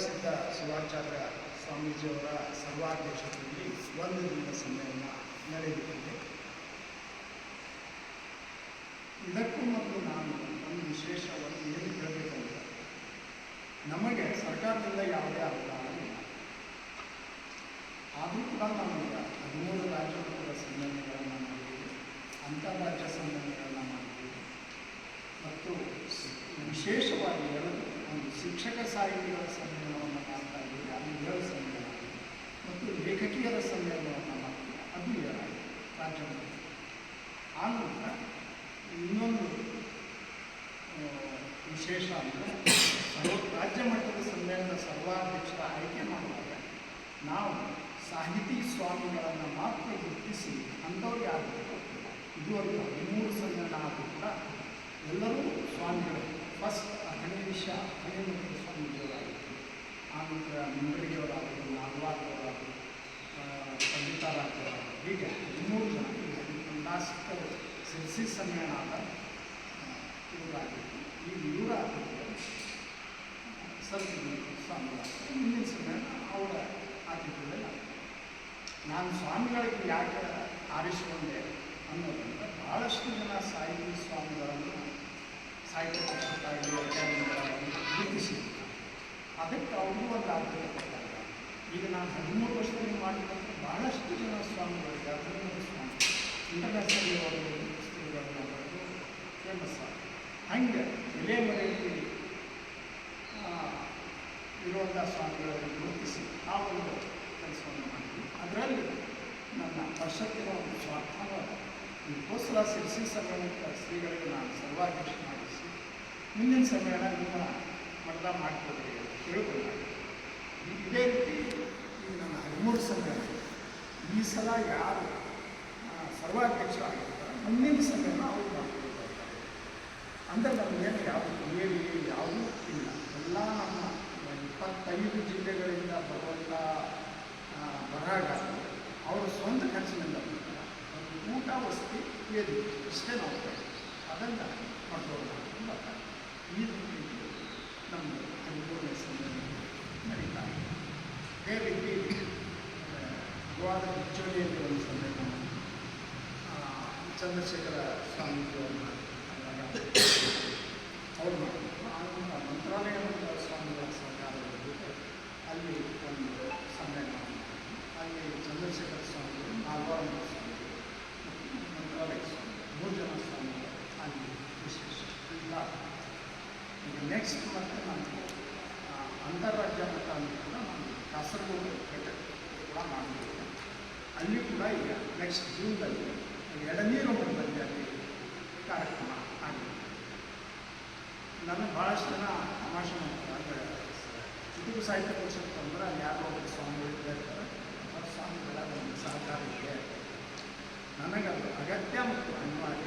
ಸುಪ್ರಸಿದ್ಧ ಶಿವಾಚಾರ್ಯ ಸ್ವಾಮೀಜಿಯವರ ಸರ್ವಾಧ್ಯಕ್ಷತೆಯಲ್ಲಿ ಒಂದು ದಿನದ ಸಮ್ಮೇಳನ ನಡೆಯುತ್ತಿದೆ. ಇದಕ್ಕೂ ಮೊದಲು ನಾನು ಒಂದು ವಿಶೇಷವಾಗಿ ಏನು ಹೇಳಬೇಕಂದ್ರೆ, ನಮಗೆ ಸರ್ಕಾರದಿಂದ ಯಾವುದೇ ಅನುದಾನ ಇಲ್ಲ ಆದರೂ ಕೂಡ ನಮಗೆ ಹದಿಮೂರು ರಾಜ್ಯಗಳ ಸಮ್ಮೇಳನಗಳನ್ನು ಮಾಡಿದ್ದೀವಿ, ಅಂತಾರಾಜ್ಯ ಸಮ್ಮೇಳನಗಳನ್ನು ಮಾಡಿದ್ದೀವಿ. ಮತ್ತು ವಿಶೇಷವಾಗಿ ಹೇಳಲು ಒಂದು ಶಿಕ್ಷಕ ಸಾಹಿತಿಗಳ ಸಮ್ಮೇಳನವನ್ನು ಮಾಡ್ತಾ ಇದ್ದೀವಿ ಅದು ಏಳು ಸಮ್ಮೇಳನ ಆಗಿದೆ. ಮತ್ತು ಲೇಖಕಿಯರ ಸಮ್ಮೇಳನವನ್ನು ಮಾಡ್ತೀವಿ ಅದು ಏಳಾಗಿದೆ ರಾಜ್ಯ ಮಟ್ಟದಲ್ಲಿ. ಆನಂತರ ಇನ್ನೊಂದು ಆ, ವಿಶೇಷ ಅಂದರೆ ರಾಜ್ಯ ಮಟ್ಟದ ಸಮ್ಮೇಳನ ಸರ್ವಾಧ್ಯಕ್ಷರ ಆಯ್ಕೆ ಮಾಡುವಾಗ ನಾವು ಸಾಹಿತಿ ಸ್ವಾಮಿಗಳನ್ನು ಮಾತ್ರ ಗುರುತಿಸಿ ಅಂಥವ್ರಿಗೆ ಇದು ಒಂದು ಹದಿಮೂರು ಸಮ್ಮೇಳನ ಆದರೂ ಕೂಡ ಎಲ್ಲರೂ ಸ್ವಾಮಿಗಳು. ಫಸ್ಟ್ ಹತ್ತನೇ ಮಟ್ಟದ ಸ್ವಾಮೀಜಿಯವರಾಗಿತ್ತು ಆನಂತರ ಮುಂಬಡಿಯವರಾದರು ನಾಗವಾರವರಾದರು ಪಂಡಿತಾರಾಜರಾದರು ಹೀಗೆ ಹದಿಮೂರು ಜನ ಲಾಸ್ಟ್ ಸಿರ್ಸಿ ಸಮ್ಮೇಳನ ಆದ ಇವರಾಗಿತ್ತು ಈ ಸದ್ಗುರು ಸ್ವಾಮಿಗಳ ಸಮ್ಮೇಳನ ಅವರ ಆತಿಥ್ಯದಲ್ಲಿ ನಾನು ಸ್ವಾಮಿಗಳಿಗೆ ಯಾಕೆ ಆರಿಸಿಕೊಂಡೆ ಅನ್ನೋದ್ರಿಂದ ಭಾಳಷ್ಟು ಜನ ಸಾಹಿತಿ ಸ್ವಾಮಿಗಳನ್ನು ಸಾಹಿತ್ಯ ಪರಿಷತ್ತಾಗಲಿ ಅಕಾಡೆಮಿಗಳಾಗಲಿ ಗುರುತಿಸಿದ್ರು. ಅದಕ್ಕೆ ಅವರು ಒಂದು ಆದ್ಯತೆ ಕೊಟ್ಟಾಗ ಈಗ ನಾನು ಹದಿಮೂರು ವರ್ಷದಲ್ಲಿ ಮಾಡಿದಂಥ ಭಾಳಷ್ಟು ಜನ ಸ್ವಾಮಿಗಳಿಗೆ ಹದಿಮೂರು ಸ್ವಾಮಿ. ಇಂಟರ್ನ್ಯಾಷನಲ್ ಲೆವೆಲ್ ಪುಸ್ತಕಗಳನ್ನು ಬರೆದು ಫೇಮಸ್ ಆಗಿದೆ ಹಂಗೆ ಎಲೆ ಮರೆಯಲ್ಲಿ ಇರುವಂಥ ಸ್ವಾಮಿಗಳನ್ನು ಗುರುತಿಸಿ ಆ ಒಂದು ಕೆಲಸವನ್ನು ಮಾಡಿದ್ವಿ ಅದರಲ್ಲಿ ನನ್ನ ವರ್ಷಕ್ಕಿನ ಒಂದು ಸ್ವಾರ್ಥವಾದ ಇದಕ್ಕೋಸ್ಕರ ಸಿರಿಸಿ ಸಮ್ಮೇಳನದ ಶ್ರೀಗಳಿಗೆ ನಾನು ಸರ್ವಾಧ್ಯಕ್ಷ ಮಾಡಿಸಿ, ಮುಂದಿನ ಸಮ್ಮೇಳನ ನಿಮ್ಮ ಮಠದ ಮಾಡ್ಕೊಡ್ರಿ ಅಂತ ಕೇಳ್ಕೊಂಡೆ. ಇದೇ ರೀತಿ ಈ ನನ್ನ ಹದಿಮೂರು ಸಮ್ಮೇಳನ, ಈ ಸಲ ಯಾರು ಸರ್ವಾಧ್ಯಕ್ಷ ಆಗಿರ್ತಾರೆ ಮುಂದಿನ ಸಮ್ಮೇಳನ ಅವರು ಮಾಡ್ಕೊಳ್ತಾರೆ ಅಂದರೆ ನಮಗೇನು ಯಾವುದು ಕೇಳಿ ಯಾವುದೂ ಇಲ್ಲ. ಎಲ್ಲ ನಮ್ಮ ಇಪ್ಪತ್ತೈದು ಜಿಲ್ಲೆಗಳಿಂದ ಬರುವಂಥ ಬರಹಗಾರರು ಅವರ ಸ್ವಂತ ಖರ್ಚಿನಿಂದ ಬರ್ತಾರೆ. ಊಟ ವಸತಿ ಏರಿ ಇಷ್ಟೇ ಕೇಳ್ತೀವಿ. ಅದನ್ನು ಮಾಡ್ಕೊಂಡು ಬರ್ತಾರೆ ಈ ರೀತಿ ನಮ್ಮ ಸಮ್ಮೇಳನ ನಡೀತಾ ಇದೆ ಅದೇ ರೀತಿ ಗೋವಾದ ಬಿಚ್ಚೋಳಿಯಲ್ಲಿ ಒಂದು ಆ, ಚಂದ್ರಶೇಖರ ಸ್ವಾಮೀಜಿಯವ್ರನ್ನ ಅವ್ರು ಮಾಡಿದ್ರು ಆನಂತರ ಮಂತ್ರಾಲಯದ ಸ್ವಾಮಿಗಳ ಸರ್ಕಾರದ ಜೊತೆ ಅಲ್ಲಿ ಒಂದು ಸಮ್ಮೇಳನ ಮಾಡಿದ್ರು. ಅಲ್ಲಿ ಚಂದ್ರಶೇಖರ ಮತ್ತು ಮಂತ್ರಾಲಯ ಸ್ವಾಮಿ ಮೂರು ಜನ ಈಗ ನೆಕ್ಸ್ಟ್ ಮತ್ತೆ ಆ, ಅಂತಾರಾಜ್ಯ ಮಟ್ಟ ಅಂತ ಕೂಡ ನಾನು ಕಾಸರಗೋಡು ಕೂಡ ಮಾಡಿದ್ದೇನೆ ಅಲ್ಲಿ ಕೂಡ ಈಗ ನೆಕ್ಸ್ಟ್ ಜೂನ್ದಲ್ಲಿ ಎಳನೀರು ಮಠದಲ್ಲಿ ಅಲ್ಲಿ ಕಾರ್ಯಕ್ರಮ ಆಗಿದೆ ನನಗೆ ಭಾಳಷ್ಟು ಜನ ತಮಾಷೆ ಮಾಡ್ತಾರೆ ಅಂದರೆ ಚುಟುಕು ಸಾಹಿತ್ಯ ಪರಿಷತ್ ಅಂದ್ರೆ ಯಾರೋ ಒಬ್ಬರು ಸ್ವಾಮಿಗಳು ಇದ್ದಾರೆ ಸ್ವಾಮಿಗಳ ಒಂದು ಸಹಕಾರ ಇದೆ. ನನಗದು ಅಗತ್ಯ ಮತ್ತು ಅನಿವಾರ್ಯ.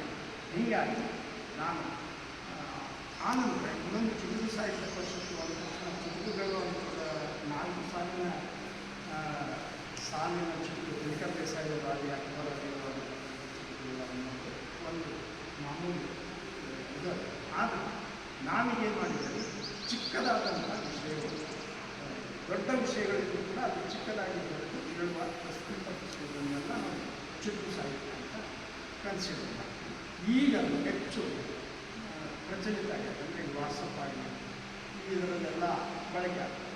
ಹೀಗಾಗಿ ನಾನು ಆನಂತರ ಇನ್ನೊಂದು ಚುಟುಕು ಸಾಹಿತ್ಯ ಪರಿಷತ್ತು ಒಂದು ತಕ್ಷಣ ಚುಟುಕುಗಳು ಅಂತ ನಾಲ್ಕು ಸಾಲಿನ ಸಾಲಿನ ಅಕ್ಬರ್ ಅಲಿಯವರ ಚುಟುಕುಗಳು ಅನ್ನೋದು ಒಂದು ಮಾಮೂಲಿ ಇದು ಆದರೆ ನಾನೀಗೇನು ಮಾಡಿದರೆ ಚಿಕ್ಕದಾದಂಥ ವಿಷಯಗಳು ದೊಡ್ಡ ವಿಷಯಗಳಿಗೂ ಕೂಡ ಅದು ಚಿಕ್ಕದಾಗಿ ಹೇಳುವ ಪ್ರಸ್ತುತ ವಿಷಯಗಳನ್ನೆಲ್ಲ ನಾವು ಚುಟುಕು ಸಾಹಿತ್ಯ ಅಂತ ಕನ್ಸಿಡರ್ ಮಾಡ್ತೀವಿ. ಈಗ ಹೆಚ್ಚು ಪ್ರಚಲಿತ ಆಗಿರ್ತಂದರೆ ಈ ವಾಟ್ಸಪ್ ಆಗಿ ಇದರಲ್ಲೆಲ್ಲ ಬಳಕೆ ಆಗ್ತದೆ.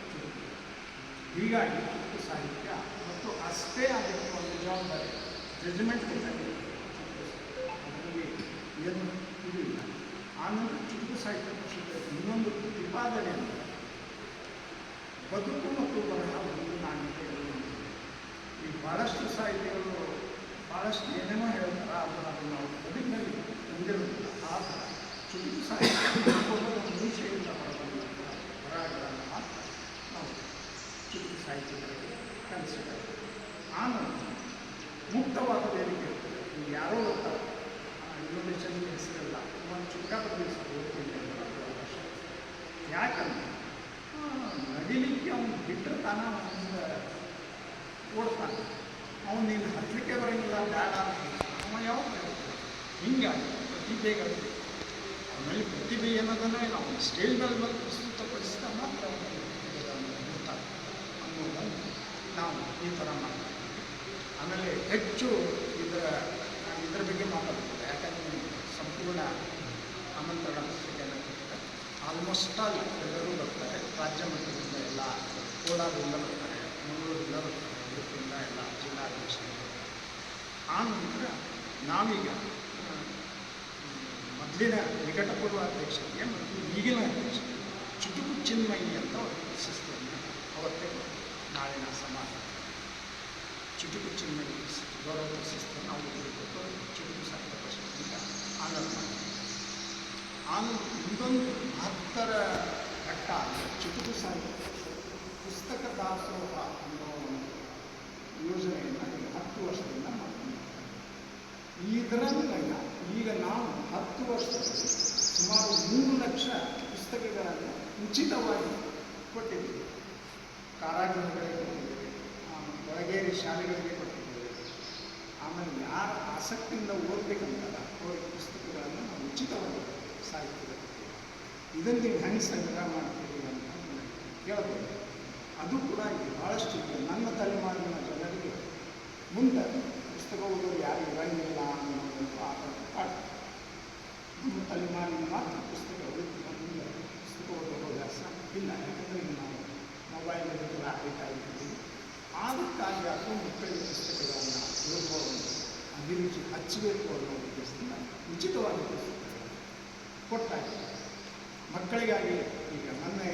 ಹೀಗಾಗಿ ಚುಟುಕು ಸಾಹಿತ್ಯ ಮತ್ತು ಅಷ್ಟೇ ಅದಕ್ಕೆ ಒಂದು ಜವಾಬ್ದಾರಿ ಜಡ್ಜ್ಮೆಂಟ್ ಅದರಲ್ಲಿ ಏನು ಇದು ಇಲ್ಲ. ಆನಂತರ ಚುಟುಕು ಸಾಹಿತ್ಯ ಪಕ್ಷದ ಇನ್ನೊಂದು ಪ್ರತಿಪಾದನೆ ಅಂದರೆ ಬದುಕು ಮತ್ತು ಬರಹ ಒಂದು ನಾಣ್ಯತೆ. ಈ ಬಹಳಷ್ಟು ಸಾಹಿತ್ಯಗಳು ಭಾಳಷ್ಟು ಏನೇನೋ ಹೇಳ್ತಾರೆ, ಆದರೆ ಅದನ್ನು ನಾವು ಬದುಕಿನಲ್ಲಿ ಹೊಂದಿರುವುದಿಲ್ಲ ಆ ಥರ ಚುಟುಕು ಸಾಹಿತ್ಯ ಮುಂಚೆಯಿಂದ ಹೊರಬಂದಂಥ ಬರಹಗಳನ್ನು ಮಾತ್ರ ನಾವು ಚುಟುಕು ಸಾಹಿತ್ಯಗಳಿಗೆ ಕಲಿಸಿದ್ದಾರೆ ಆನಂತರ ಮುಕ್ತವಾದ ವೇದಿಕೆ ಇರ್ತದೆ. ಈಗ ಯಾರೋ ಓದ್ತಾರೆ ಇನ್ವಿಟೇಷನ್ ಹೆಸರಿಲ್ಲ ಒಂದು ಚಿಕ್ಕ ಪ್ರದೇಶ ಓದ್ತೀನಿ. ಯಾಕಂದ್ರೆ ನಡಿಲಿಕ್ಕೆ ಅವನು ಬಿಟ್ಟರೆ ತಾನ ಅವನಿಂದ ಓಡ್ತಾನೆ. ಅವನು ನೀನು ಹತ್ತಲಿಕ್ಕೆ ಬರೋಂಗಿಲ್ಲ ಬೇಡ ಅಂತ ಅವ ಯಾವಾಗ ಹಿಂಗಾಗಿ ಪ್ರತಿಭೆಗಳು. ಅವನಲ್ಲಿ ಪ್ರತಿಭೆ ಅನ್ನೋದನ್ನು ನಾವು ಸ್ಟೇಜ್ ಮೇಲೆ ಬಂದು ಪ್ರಸ್ತುತ ಪ್ರಸ್ತುತಪಡಿಸಿದ ಮಾತ್ರ ಅನ್ನೋದನ್ನು ನಾವು ಈ ಥರ ಮಾಡ್ತೀವಿ. ಆಮೇಲೆ ಹೆಚ್ಚು ಇದರ ಇದರ ಬಗ್ಗೆ ಮಾತಾಡ್ತೀವಿ. ಯಾಕಂದರೆ ಸಂಪೂರ್ಣ ಆಮಂತ್ರಣ ಪತ್ರಿಕೆಯನ್ನು ಕೊಟ್ಟರೆ ಆಲ್ಮೋಸ್ಟ್ ಆಲ್ ಎಲ್ಲರೂ ಬರ್ತಾರೆ. ರಾಜ್ಯ ಮಟ್ಟದಿಂದ ಎಲ್ಲ ಕೋಲಾರದಿಂದ ಬರ್ತಾರೆ, ಮಂಗಳೂರಿಂದ ಬರ್ತಾರೆ. ಉಡುಪಿಯಿಂದ ಎಲ್ಲ ಜಿಲ್ಲಾಧೀಶರು ಆ ನಂತರ ನಾವೀಗ ಮೊದಲಿನ ನಿಕಟಪೂರ್ವ ಅಧ್ಯಕ್ಷರಿಗೆ ಮತ್ತು ಈಗಿನ ಅಧ್ಯಕ್ಷರಿಗೆ ಚುಟುಕು ಚಿನ್ಮಯಿ ಅಂತ ಒಂದು ಪ್ರಶಸ್ತಿಯನ್ನು ಅವತ್ತೇ ನಾಳಿನ ಸಮಾಜ. ಚುಟುಕು ಚಿನ್ಮಯಿ ಗೌರವ ಪ್ರಶಸ್ತಿಯನ್ನು ನಾವು ಕೊಟ್ಟು ಚುಟುಕು ಸಾಹಿತ್ಯ ಪ್ರಶಸ್ತಿಯಿಂದ ಆನಂದ ಮಾಡಿದ್ವಿ ಆನಂದ ಇನ್ನೊಂದು ಮಹತ್ತರ ಘಟ್ಟ ಚುಟುಕು ಸಾಹಿತ್ಯ. ಪುಸ್ತಕ ದಾಸೋಹ ಅನ್ನೋ ಯೋಜನೆಯನ್ನು ಈಗ ಹತ್ತು ವರ್ಷದಿಂದ ಮಾಡ್ಕೊಂಡಿದ್ದೇವೆ ಇದರಲ್ಲಿನ ಈಗ ನಾವು ಹತ್ತು ವರ್ಷದಲ್ಲಿ ಸುಮಾರು ಮೂರು ಲಕ್ಷ ಪುಸ್ತಕಗಳನ್ನು ಉಚಿತವಾಗಿ ಕೊಟ್ಟಿದ್ದೀವಿ. ಕಾರಾಗೃಹಗಳಿಗೆ ಕೊಟ್ಟಿದ್ದೇವೆ. ಶಾಲೆಗಳಿಗೆ ಕೊಟ್ಟಿದ್ದೇವೆ. ಆಮೇಲೆ ಯಾರ ಆಸಕ್ತಿಯಿಂದ ಓದಬೇಕಂತಲ್ಲ, ಅವರಿಗೆ ಪುಸ್ತಕಗಳನ್ನು ನಾವು ಉಚಿತವಾಗಿ ಸಾಹಿತ್ಯದ ಇದನ್ನು ನೀವು ಹೆಂಗೆ ಸಂಗ್ರಹ ಮಾಡ್ತೀವಿ ಅಂತ ಕೇಳ್ಬೋದು ಅದು ಕೂಡ ಭಾಳಷ್ಟು ನನ್ನ ತಲೆಮಾರಿನ ಮುಂದೆ ಪುಸ್ತಕ ಓದೋರು ಯಾರು ಇರಂಗಿಲ್ಲ ಅನ್ನೋದು ಆತಂಕ ಪಾಠ ನಮ್ಮ ತಲೆಮಾರಿನ ಮಾತ್ರ ಪುಸ್ತಕ ಓದುತ್ತಿಲ್ಲ ಮುಂದೆ ಪುಸ್ತಕ ಓದೋ ಹವ್ಯಾಸ ಇಲ್ಲ. ಯಾಕಂದರೆ ಈಗ ನಾವು ಮೊಬೈಲಲ್ಲೆಲ್ಲ ಆಗ್ತಾ ಇದ್ದೀವಿ ಆದಕ್ಕಾಗಿ ಅದು ಮಕ್ಕಳಿಗೆ ಪುಸ್ತಕಗಳನ್ನು ಓದುವ ಒಂದು ಅಭಿರುಚಿ ಹಚ್ಚಬೇಕು ಅನ್ನೋ ಉದ್ದೇಶದಿಂದ ಉಚಿತವಾಗಿ ಪುಸ್ತಕಗಳನ್ನು ಕೊಟ್ಟಾಗಿದೆ ಮಕ್ಕಳಿಗಾಗಿ ಈಗ ಮೊನ್ನೆ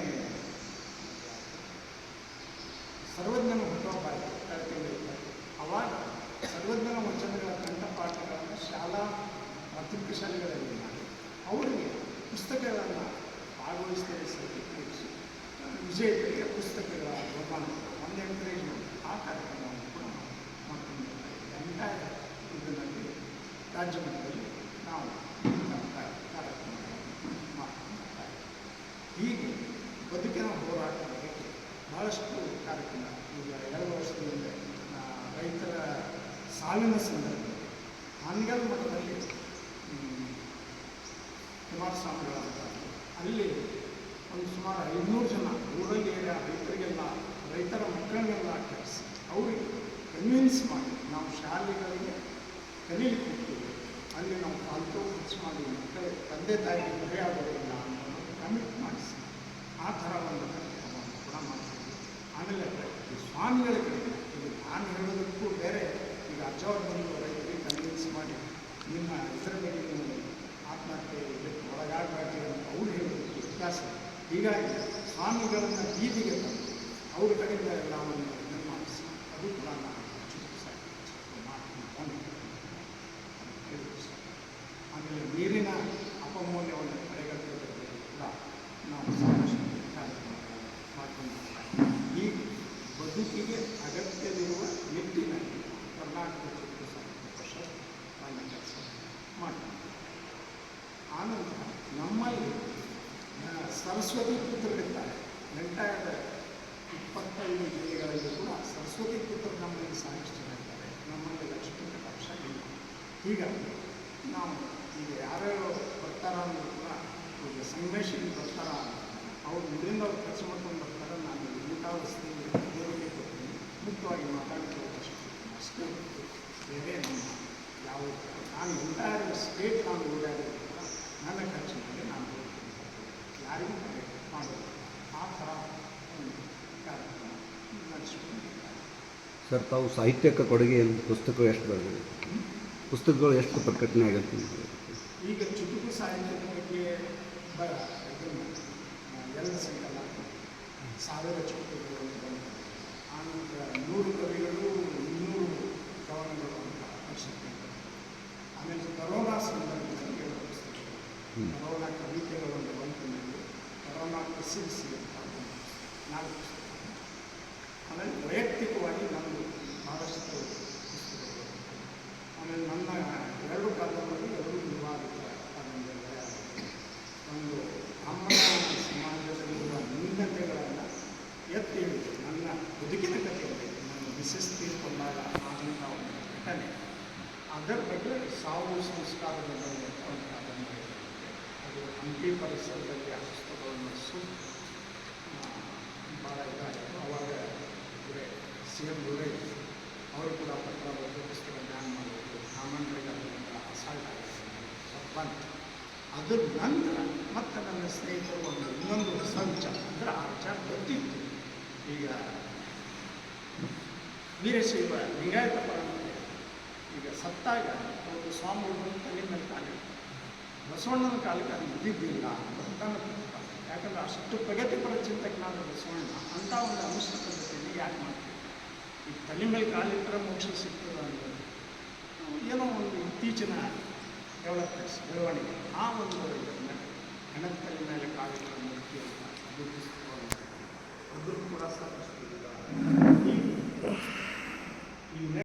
ಸರ್ವಜ್ಞನ ಅವಾಗ ಸರ್ವಜ್ಞನ ವಚನಗಳ ಕಂಠಪಾಠಗಳನ್ನು ಶಾಲಾ ಪ್ರಾಥಮಿಕ ಶಾಲೆಗಳಲ್ಲಿ ಮಾಡಿ ಅವರಿಗೆ ಪುಸ್ತಕಗಳನ್ನು ಭಾಗವಹಿಸ್ತೇವೆ ಸರ್ಟಿಫಿಕೇಟ್ಸ್ ವಿಜೇತರಿಗೆ ಪುಸ್ತಕಗಳ ಬಹುಮಾನ ಒಂದು ಎಂಕರೇಜ್ಮೆಂಟ್ ಆ ಕಾರ್ಯಕ್ರಮವನ್ನು ಕೂಡ ಎಂಟೈರ್ ಇದರಲ್ಲಿ ರಾಜ್ಯ ಮಟ್ಟದಲ್ಲಿ ನಾವು ಇಂತಹ ಕಾರ್ಯಕ್ರಮಗಳನ್ನು ಮಾಡ್ಕೊಂಡಿದ್ದೇವೆ ಹೀಗೆ ಬದುಕಿನ ಹೋರಾಟದ ಬಗ್ಗೆ ಭಾಳಷ್ಟು ಕಾರ್ಯಕ್ರಮ ಈಗ ಎರಡು ವರ್ಷದ ಹಿಂದೆ ಆ, ರೈತರ ಸಾವಿನ ಸಂದರ್ಭ. ಹಾನಗಲ್ ಮಠದಲ್ಲಿ ಹ್ಮ್, ಕುಮಾರಸ್ವಾಮಿಗಳ ಅಂತ ಅಲ್ಲಿ ಒಂದು ಸುಮಾರು ಐನೂರು ಜನ ಏರಿಯಾ ರೈತರಿಗೆಲ್ಲ ರೈತರ ಮಕ್ಕಳನ್ನೆಲ್ಲ ಕರೆಸಿ ಅವರಿಗೆ ಕನ್ವಿನ್ಸ್ ಮಾಡಿ ನಾವು ಶಾಲೆಗಳಿಗೆ ಕಲೀಲಿಕ್ಕೆ ಹೋಗ್ತೀವಿ. ಅಲ್ಲಿ ನಾವು ಫಾಲ್ತು ಖರ್ಚು ಮಾಡಿ ಮಕ್ಕಳ ತಂದೆ ತಾಯಿಗೆ ಮದುವೆ ಆಗೋದಿಲ್ಲ ಕಮಿಟ್ ಮಾಡಿಸಿ. ಆ ಥರ ಒಂದು ಕಾರ್ಯಕ್ರಮವನ್ನು ಕೂಡ ಮಾಡ್ತೀವಿ. ಆಮೇಲೆ ಸ್ವಾಮಿಗಳ ಕಡೆ ನಾನು ಬೇರೆ ಈಗ ಅಜ್ಜವ್ರು ಬಂದು ರೈತರಿಗೆ ಕನ್ವಿನ್ಸ್ ಮಾಡಿ ನಿಮ್ಮ ಹೆಸರ ಮೇಲೆ ನೀವು ಆತ್ಮಹತ್ಯೆ ಇದಕ್ಕೆ ಒಳಗಾಗಬೇಡಿ ಅಂತ ಅವ್ರು ಹೇಳುವುದು ವ್ಯತ್ಯಾಸ ಹೀಗಾಗಿ ಸ್ವಾಮಿಗಳನ್ನು ಬೀದಿಗೆ ತಂದು ಅವ್ರ ಕಡೆಯಿಂದ ಎಲ್ಲವನ್ನು ಇದನ್ನು ಮಾಡಿಸಿ ಅದು ಕೂಡ ನಾನು ಚುಟುಕು ಸಾಹಿತ್ಯ ಮಾಡ್ಕೊಂಡು ಬಂದೆ. ಹೇಳಿದ್ರು ಸರ್. ಆಮೇಲೆ ನೀರಿನ ಅಪಮೌಲ್ಯವನ್ನು ತಡೆಗಟ್ಟುವುದರ ಬಗ್ಗೆ ಕೂಡ ನಾವು ಸಾಕಷ್ಟು ಕಾರ್ಯಕ್ರಮಗಳನ್ನು ಮಾಡಿಕೊಂಡಿದ್ದೇವೆ ಈ ಬದುಕಿಗೆ ಅಗತ್ಯವಿರುವ ನಿಟ್ಟಿನಲ್ಲಿ ಕರ್ನಾಟಕ ಚುಟುಕು ಸಾಹಿತ್ಯ ಪರಿಷತ್ ತನ್ನ ಕೆಲಸ ಮಾಡ್ತಾರೆ ಆನಂತರ ನಮ್ಮಲ್ಲಿ ಆ, ಸರಸ್ವತಿ ಪುತ್ರರಿದ್ದಾರೆ ಎಂಟೈರ್ ಇಪ್ಪತ್ತೈದು ಜಿಲ್ಲೆಗಳಲ್ಲಿ ಕೂಡ ಸರಸ್ವತಿ ಪುತ್ರರು ನಮ್ಮಲ್ಲಿ ಸಾಕಷ್ಟು ಜನ ಇದ್ದಾರೆ ನಮ್ಮಲ್ಲಿ ಲಕ್ಷ್ಮೀ ಕಟಾಕ್ಷ ಇಲ್ಲ ಹೀಗಾಗಿ ನಾವು ಈಗ ಯಾರ್ಯಾರು ಬರ್ತಾರ ಅಂದರೂ ಕೂಡ ಈಗ ಸಂಗಮೇಶಿಗೆ ಬರ್ತಾರ, ಅವ್ರು ಇದರಿಂದ ಅವ್ರು ಕೆಲಸ ಮಾಡ್ಕೊಂಡು ಬರ್ತಾರೆ, ನಾನು ಊಟ, ವಸತಿ ದೇವರಿಗೆ ಕೊಡ್ತೀನಿ ಮುಖ್ಯವಾಗಿ ಕೊಡ್ತೀನಿ. ಅಷ್ಟೇ ಬೇರೆ ನಮ್ಮ ಯಾವ ನಾನು ಎಂಟೈರ್ ಸ್ಟೇಟ್ ನಾನು ಓಡಾಡಿದ್ರು ಕೂಡ ನನ್ನ ಖರ್ಚು ಯಾರಿಗೂ ಮಾಡಬೇಕು ಆ ಥರ ಒಂದು ಕಾರ್ಯಕ್ರಮ ಸರ್ ತಾವು ಸಾಹಿತ್ಯಕ್ಕೆ ಕೊಡುಗೆ ಏನು ಪುಸ್ತಕ ಎಷ್ಟು ಬರೆದಿದೆ? ಪುಸ್ತಕಗಳು ಎಷ್ಟು ಪ್ರಕಟಣೆ ಆಗುತ್ತೆ? ಈಗ ಚುಟುಕು ಸಾಹಿತ್ಯದ ಬಗ್ಗೆ ಬರ ಎಲ್ಲ ಸಂಕಲ ಸಾವಿರ ಚುಟುಕುಗಳು ಅಂತ ಬಂತು ಆನಂತರ ನೂರು ಕವಿಗಳು ಇನ್ನೂರು ಕವನಗಳು ಅಂತ ಆಮೇಲೆ ಕರೋನಾ ಸಂದರ್ಭದಲ್ಲಿ ಪುಸ್ತಕಗಳು ಕರೋನಾ ಕವಿತೆಗಳು ನನಗೆ ಕರೋನಾ ಕಸಿರಿಸಿ ಅಂತ ನಾಲ್ಕು ಆಮೇಲೆ ವೈಯಕ್ತಿಕವಾಗಿ ನಾನು ಭಾಳಷ್ಟು ಆಮೇಲೆ ನನ್ನ ಎರಡು ಕಾಲದಲ್ಲಿ ಎರಡು ವಿವಾದಿತ ಕಾದಂಬರಿಗಳಾಗಿವೆ ಒಂದು ಅಮ್ಮನ ಸಮಾಜದಲ್ಲಿರುವ ನ್ಯೂನತೆಗಳನ್ನು ಎತ್ತಿ ಹಿಡಿದು ನನ್ನ ಬದುಕಿನ ಕಥೆಯಲ್ಲಿ ನನ್ನ ಮಿಸಸ್ ತೀರ್ಕೊಂಡಾಗ ಆದಂಥ ಒಂದು ಘಟನೆ ಅದರ ಬಗ್ಗೆ ಸಾವು ಸಂಸ್ಕಾರದ ಬಗ್ಗೆ ಹಂಪಿ ಪರಿಸರದಲ್ಲಿ ಆಸ್ಪತ್ರೆಗಳನ್ನು ಸುಮ್ ಭಾಳ ಇದಾಗಿದೆ ಅವಾಗ ಸಿ ಎಂ ದುರೈ ಅವರು ಕೂಡ ಪತ್ರ ಬರೆದು ಪುಸ್ತಕ ಬ್ಯಾನ್ ಮಾಡಬೇಕು ಸಾಮಾನ್ಯರಿಗೆ ಅದರಿಂದ ಅಸಾಲ್ಟ್ ಆಗಿದೆ ಬಂತು ಅದ್ರ ನಂತರ ಮತ್ತೆ ನನ್ನ ಸ್ನೇಹಿತರು ಒಂದು ಇನ್ನೊಂದು ಹೊಸ ವಿಚಾರ ಅಂದರೆ ಆ ವಿಚಾರ ಗೊತ್ತಿತ್ತು ಈಗ ವೀರಶೈವ ಲಿಂಗಾಯತ ಪರಂಪರೆ ಈಗ ಸತ್ತಾಗ ಒಂದು ಹುಡುಗರು ತಲೆ ಮೇಲೆ ಕಾಲಿಟ್ಟು ಬಸವಣ್ಣನ ಕಾಲಕ್ಕೆ ಅದು ಇದ್ದಿದ್ದಿಲ್ಲ. ಅಂತ ಯಾಕಂದ್ರೆ ಅಷ್ಟು ಪ್ರಗತಿಪರ ಚಿಂತಕನಾದ ಬಸವಣ್ಣ ಅಂಥ ಒಂದು ಪದ್ಧತಿಯನ್ನು ಯಾಕೆ ಮಾಡ್ತೀವಿ ಈ ತಲೆ ಮೇಲೆ ಕಾಲಿಟ್ಟರೆ ಮೋಕ್ಷ ಸಿಗ್ತದೆ ಅಂತ. ಏನೋ ಒಂದು ಇತ್ತೀಚಿನ ಡೆವಲಪ್ಮೆಂಟ್ಸ್ ಬೆಳವಣಿಗೆ. ಆ ಒಂದು ಇದನ್ನ ಹೆಣದ ತಲೆ ಮೇಲೆ ಕಾಲಿಟ್ಟರೆ ಮುಕ್ತಿ ಅಂತ ಅದು ಪುಸ್ತಕವನ್ನು ಕೂಡ ಸಾಕಷ್ಟು ಈ